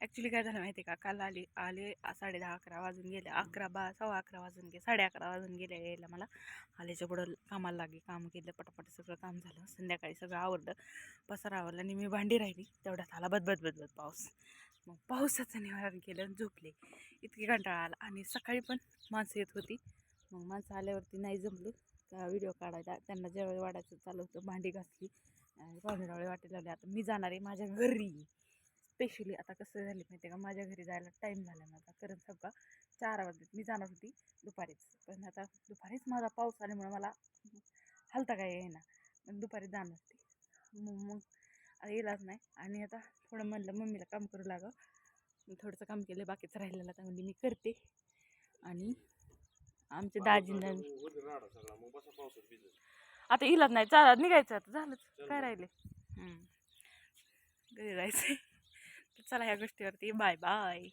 Actually काय झालं माहिती आहे का? काल आली आले साडे दहा अकरा वाजून गेले. अकरा बा सव्वा अकरा वाजून गेले साडे अकरा वाजून गेले यायला मला. आल्याच्या पुढं कामाला लागली काम केलं पटापट सगळं काम झालं. संध्याकाळी सगळं आवडलं पसारा आवडला आणि मी भांडी राहिली. तेवढ्यात आला बदबद बदबद पाऊस. मग पावसाचं निवारण केलं आणि झोपले. इतकी कंटाळा आला. आणि सकाळी पण माणसं येत होती. मग माणसं आल्यावरती नाही जमलं. का व्हिडिओ काढायला त्यांना जेवण वाढायचं चालू होतं. भांडी घासली आणि पाहुणेरावळे वाटे लावले. आता मी जाणार आहे माझ्या घरी. स्पेशली आता कसं झालं माहिती आहे का? माझ्या घरी जायला टाईम झाला माझा. कारण सगळा चार वाजले मी जाणार होती दुपारीच. पण आता दुपारीच माझा पाऊस आल्यामुळे मला हलता काय येईना. पण दुपारी जाणार होती. मग मग आता येलाच नाही. आणि आता थोडं म्हणलं मम्मीला काम करू लागा. मी थोडंसं काम केलं बाकीचं राहिलेलं आता म्हणजे मी करते. आणि आमच्या दाजींना आता इलाज नाही. चालत. निघायचं आता. झालंच. काय राहिले. घरी जायचं चला ह्या गोष्टीवरती बाय बाय